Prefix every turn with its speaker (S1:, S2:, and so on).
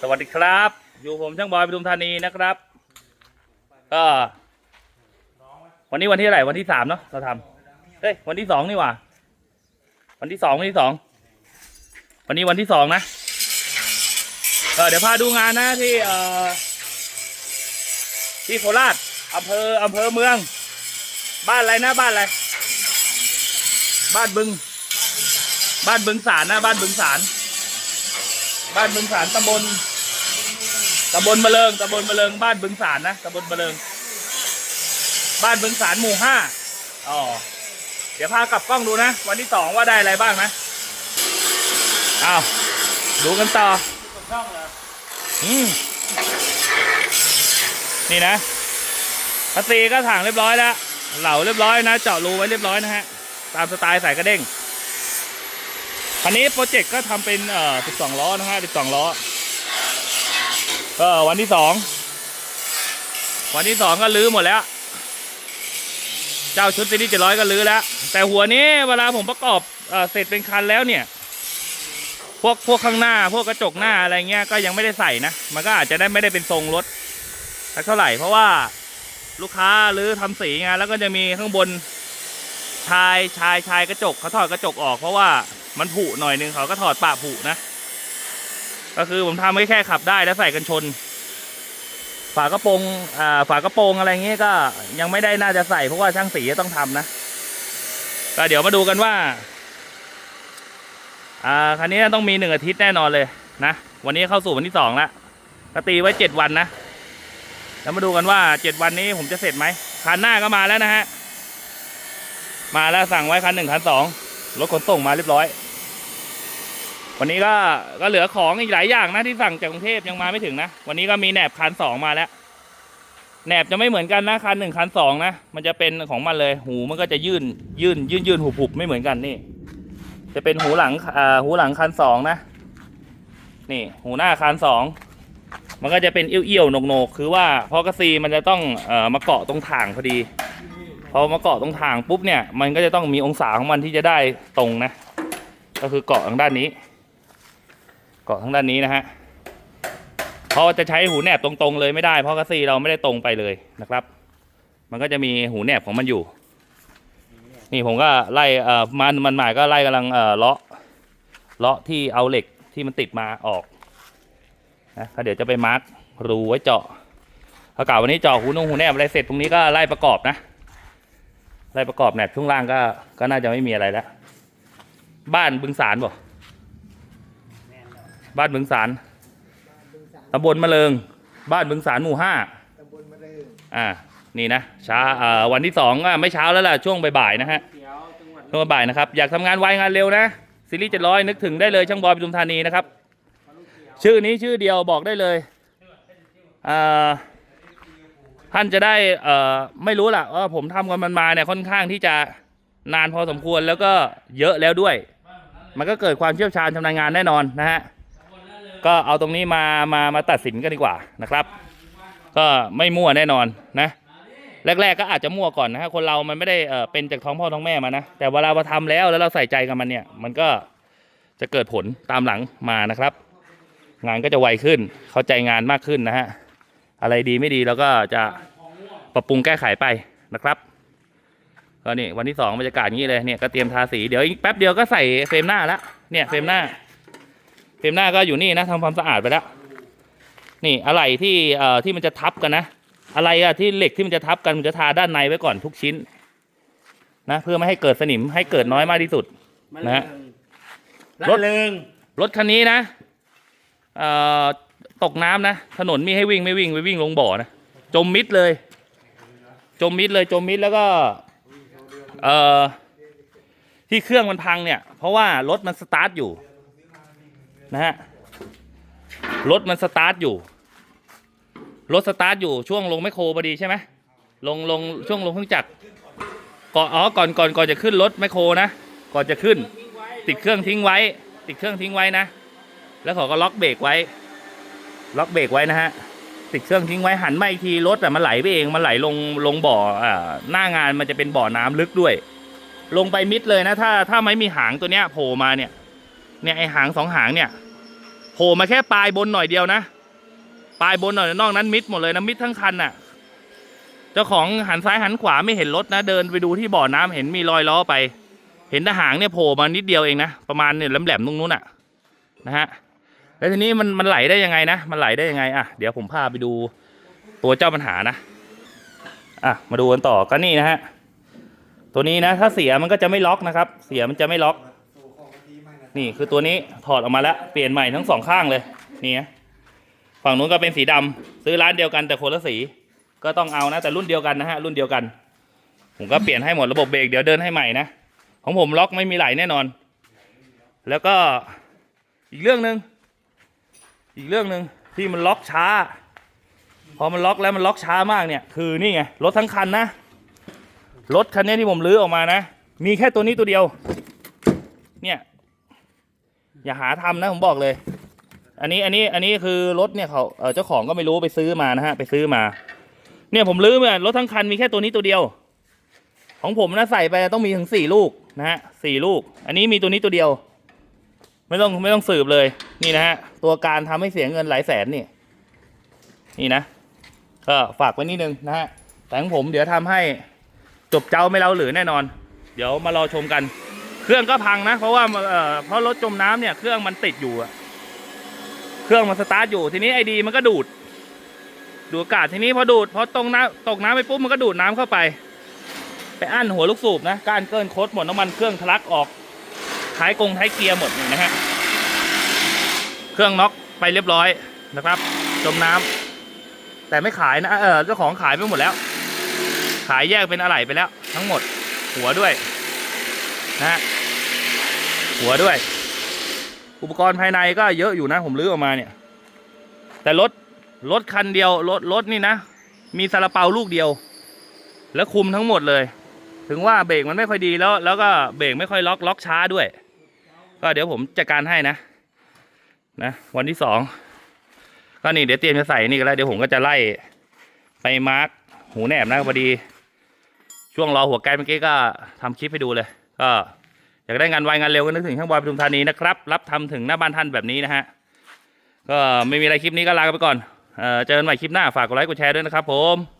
S1: สวัสดีครับ อยู่ผมช่างบอยปทุมธานีนะครับ ก็วันนี้วันที่อะไรวันที่สามเนาะเราทำเฮ้ยวันที่สองนี่หว่า วันที่สองวันที่สองวันนี้วันที่สองนะเออเดี๋ยวพาดูงานนะที่เอ่อที่โคราชอำเภออำเภอเมือง บ้านอะไรนะบ้านอะไรบ้านบึง บ้านบึงสารนะบ้านบึงสารบ้านบึงสารตำบล ตำบลมะเริงตำบลมะเริงบ้านบึงสารนะตำบลมะเริง บ้านบึงสารหมู่ห้าอ๋อเดี๋ยวพากลับกล้องดูนะ วันที่สองว่าได้อะไรบ้างนะอ้าวดูกันต่ออืมนี่นะพัซีก็ถังเรียบร้อยแล้วเหล่าเรียบร้อยนะ เจาะรูไว้เรียบร้อยนะฮะ ตามสไตล์ใส่กระเด้งคันนี้โปรเจกต์ก็ทำเป็นเอ่อ12 ล้อนะฮะ12 ล้อ ก็วันที่สอง วันที่สองก็ลื้อหมดแล้ว เจ้าชุดซีรีส์700ก็ลื้อแล้ว แต่หัวนี้เวลาผมประกอบเอ่อเสร็จเป็นคันแล้วเนี่ย พวกพวกข้างหน้า พวกกระจกหน้าอะไรเงี้ยก็ยังไม่ได้ใส่นะ มันก็อาจจะได้ไม่ได้เป็นทรงรถสักเท่าไหร่ เพราะว่าลูกค้าหรือทำสีไงแล้วก็จะมีข้างบนชายชายชายกระจกเขาถอดกระจกออกเพราะว่ามันผุหน่อยนึงเขาก็ถอดปะผุนะ ก็คือผมทำไว้แค่ขับได้แล้วใส่กันชน ฝากระโปรงอ่าฝากระโปรงอะไรเงี้ยก็ยังไม่ได้น่าจะใส่เพราะว่าช่างสีต้องทำนะก็เดี๋ยวมาดูกันว่าอ่าคันนี้ต้องมีหนึ่งอาทิตย์แน่นอนเลยนะวันนี้เข้าสู่วันที่สองแล้วก็ตีไว้เจ็ดวันนะแล้วมาดูกันว่าเจ็ดวันนี้ผมจะเสร็จไหมคันหน้าก็มาแล้วนะฮะมาแล้วสั่งไว้คันหนึ่งคันสองรถขนส่งมาเรียบร้อย วันนี้ก็ก็เหลือของอีกหลายอย่างนะที่สั่งจากกรุงเทพยังมาไม่ถึงนะ วันนี้ก็มีแหนบคันสองมาแล้วแหนบจะไม่เหมือนกันนะคันหนึ่งคันสองนะมันจะเป็นของมันเลยหูมันก็จะยื่นยื่นยื่นยื่นหุบหุบไม่เหมือนกันนี่ จะเป็นหูหลังอ่าหูหลังคันสองนะ นี่ หูหน้าคันสองมันก็จะเป็นเอี้ยวเอี้ยวๆโหนกๆคือว่าพราะกระซีมันจะต้องเอ่อมาเกาะตรงถ่างพอดีพอมาเกาะตรงทางปุ๊บเนี่ย มันก็จะต้องมีองศาของมันที่จะได้ตรงนะ ก็คือเกาะทางด้านนี้ เกาะทางด้านนี้นะฮะเพราะจะใช้หูแหนบตรงๆเลยไม่ได้ เพราะกระซีเราไม่ได้ตรงไปเลยนะครับ มันก็จะมีหูแหนบของมันอยู่ นี่ผมก็ไล่เอ่อมันมันหมายก็ไล่กำลังเอ่อเลาะเลาะที่เอาเหล็กที่มันติดมาออกนะก็เดี๋ยวจะไปมาร์กรูไว้เจาะถ้ากล่าววันนี้เจาะหูนุ่งหูแหนบอะไรเสร็จตรงนี้ก็ไล่ประกอบนะไล่ประกอบแหนบช่วงล่างก็ก็น่าจะไม่มีอะไรแล้วบ้านบึงสารบ่ บ้านบึงสารตำบลมะเริง บ้านบึงสารหมู่ห้า
S2: ตำบลมะเริง
S1: อ่านี่นะเช้าอ่าวันที่สองอะไม่เช้าแล้วล่ะช่วงบ่ายๆนะฮะ
S2: เขียวจังหวัด
S1: ช่วงบ่ายนะครับอยากทำงานไวงานเร็วนะซีรีส์เจ็ดร้อยนึกถึงได้เลยช่างบอยปทุมธานีนะครับ ชื่อนี้ชื่อเดียวบอกได้เลยอ่าท่านจะได้เอ่อไม่รู้ล่ะว่าผมทำกันมันมาเนี่ยค่อนข้างที่จะนานพอสมควรแล้วก็เยอะแล้วด้วย มันก็เกิดความเชี่ยวชาญชำนาญงานแน่นอนนะฮะ ก็เอาตรงนี้มามามาตัดสินกันดีกว่านะครับ ก็ไม่มั่วแน่นอนนะแรกๆก็อาจจะมั่วก่อนนะฮะคนเรามันไม่ได้เออเป็นจากท้องพ่อท้องแม่มานะแต่เวลาเราทำแล้วแล้วเราใส่ใจกับมันเนี่ย มันก็จะเกิดผลตามหลังมานะครับ งานก็จะไวขึ้น เข้าใจงานมากขึ้นนะฮะอะไรดีไม่ดีเราก็จะปรับปรุงแก้ไขไปนะครับก็นี่วันที่สองบรรยากาศงี้เลยเนี่ยก็เตรียมทาสีเดี๋ยวอีกแป๊บเดียวก็ใส่เฟรมหน้าแล้วเนี่ยเฟรมหน้า เฟรมหน้าก็อยู่นี่นะทำความสะอาดไปแล้ว นี่อะไรที่เอ่อที่มันจะทับกันนะ อะไรอะที่เหล็กที่มันจะทับกันมันจะทาด้านในไว้ก่อนทุกชิ้น นะ เพื่อไม่ให้เกิดสนิมให้เกิดน้อยมากที่สุด นะฮะ
S2: รถเริง
S1: รถคันนี้นะเอ่อตกน้ำนะ ถนนมีให้วิ่งไม่วิ่งไปวิ่งลงบ่อนะ จมมิดเลย จมมิดเลยจมมิดแล้วก็เอ่อที่เครื่องมันพังเนี่ย เพราะว่ารถมันสตาร์ทอยู่ นะฮะรถมันสตาร์ทอยู่รถสตาร์ทอยู่ช่วงลงแมโครพอดีใช่ไหมลงลงช่วงลงเครื่องจักรก่อนอ๋อก่อนก่อนก่อนจะขึ้นรถแมโครนะก่อนจะขึ้น ติดเครื่องทิ้งไว้ ติดเครื่องทิ้งไว้นะ แล้วเขาก็ล็อกเบรกไว้ ล็อกเบรกไว้นะฮะติดเครื่องทิ้งไว้หันมาอีกทีรถแต่มันไหลไปเองมันไหลลงลงบ่ออ่าหน้างานมันจะเป็นบ่อน้ำลึกด้วย ลงไปมิดเลยนะ ถ้าถ้าไม่มีหางตัวเนี้ยโผล่มาเนี่ย เนี่ยไอหางสองหางเนี่ยโผล่มาแค่ปลายบนหน่อยเดียวนะปลายบนหน่อยนอกนั้นมิดหมดเลยนะมิดทั้งคันน่ะ เจ้าของหันซ้ายหันขวาไม่เห็นรถนะเดินไปดูที่บ่อน้ำเห็นมีรอยล้อไป เห็นทหางเนี่ยโผล่มานิดเดียวเองนะประมาณเนี่ยแหลมๆตรงนู้นอะนะฮะแล้วทีนี้มันมันไหลได้ยังไงนะมันไหลได้ยังไงอะเดี๋ยวผมพาไปดูตัวเจ้าปัญหานะอะมาดูกันต่อก็นี่นะฮะตัวนี้นะถ้าเสียมันก็จะไม่ล็อกนะครับ เสียมันจะไม่ล็อก นี่คือตัวนี้ถอดออกมาแล้วเปลี่ยนใหม่ทั้งสองข้างเลยนี่นะฝั่งนู้นก็เป็นสีดำซื้อร้านเดียวกันแต่คนละสี ก็ต้องเอานะแต่รุ่นเดียวกันนะฮะรุ่นเดียวกัน ผมก็เปลี่ยนให้หมดระบบเบรกเดี๋ยวเดินให้ใหม่นะของผมล็อกไม่มีไหลแน่นอน แล้วก็อีกเรื่องหนึ่งอีกเรื่องหนึ่งที่มันล็อกช้า พอมันล็อกแล้วมันล็อกช้ามากเนี่ย คือนี่ไงรถทั้งคันนะรถคันนี้ที่ผมรื้อออกมานะ มีแค่ตัวนี้ตัวเดียว เนี่ย อย่าหาทำนะผมบอกเลย อันนี้อันนี้อันนี้คือรถเนี่ยเขาเจ้าของก็ไม่รู้ไปซื้อมานะฮะไปซื้อมา เนี่ยผมรื้อมารถทั้งคันมีแค่ตัวนี้ตัวเดียว ของผมนะใส่ไปต้องมีถึงสี่ลูกนะฮะสี่ลูก อันนี้มีตัวนี้ตัวเดียว ไม่ต้องไม่ต้องสืบเลยนี่นะฮะตัวการทำให้เสียเงินหลายแสนนี่นี่นะก็ฝากไว้นิดนึงนะฮะแต่ของผมเดี๋ยวทำให้จบเจ้าไม่เล่าหรือแน่นอน เดี๋ยวมารอชมกัน เครื่องก็พังนะ เพราะว่าเอ่อเพราะรถจมน้ำเนี่ยเครื่องมันติดอยู่อะเครื่องมันสตาร์ทอยู่ทีนี้ไอดีมันก็ดูด ดูดอากาศทีนี้พอดูดพอตรงน้ำตกน้ำไปปุ๊บมันก็ดูดน้ำเข้าไป ไปอั้นหัวลูกสูบนะก้านเกินโคตรหมดน้ำมันเครื่องทะลักออกท้ายกงท้ายเกียร์หมดนี่นะฮะเครื่องน็อกไปเรียบร้อยนะครับ จมน้ำแต่ไม่ขายนะเออเจ้าของขายไปหมดแล้ว ขายแยกเป็นอะไหล่ไปแล้ว ทั้งหมดหัวด้วย นะฮะหัวด้วย อุปกรณ์ภายในก็เยอะอยู่นะ ผมรื้อออกมาเนี่ย แต่รถรถคันเดียวรถรถนี่นะ มีซาลาเปาลูกเดียว แล้วคุมทั้งหมดเลย ถึงว่าเบรกมันไม่ค่อยดีแล้ว แล้วก็เบรกไม่ค่อยล็อกล็อกช้าด้วย ก็เดี๋ยวผมจัดการให้นะ นะ วันที่สองก็นี่เดี๋ยวเตรียมจะใส่นี่ก็แล้วเดี๋ยวผมก็จะไล่ไปมาร์กหูแหนบนะพอดี ช่วงรอหัวแกนเมื่อกี้ก็ทำคลิปให้ดูเลย ก็อยากได้งานไวงานเร็วก็นึกถึงช่างบอยปทุมธานีนะครับ รับทำถึงหน้าบ้านท่านแบบนี้นะฮะ ก็ไม่มีอะไรคลิปนี้ก็ลาไปก่อนเจอกันใหม่คลิปหน้าฝากกดไลค์กดแชร์ด้วยนะครับผม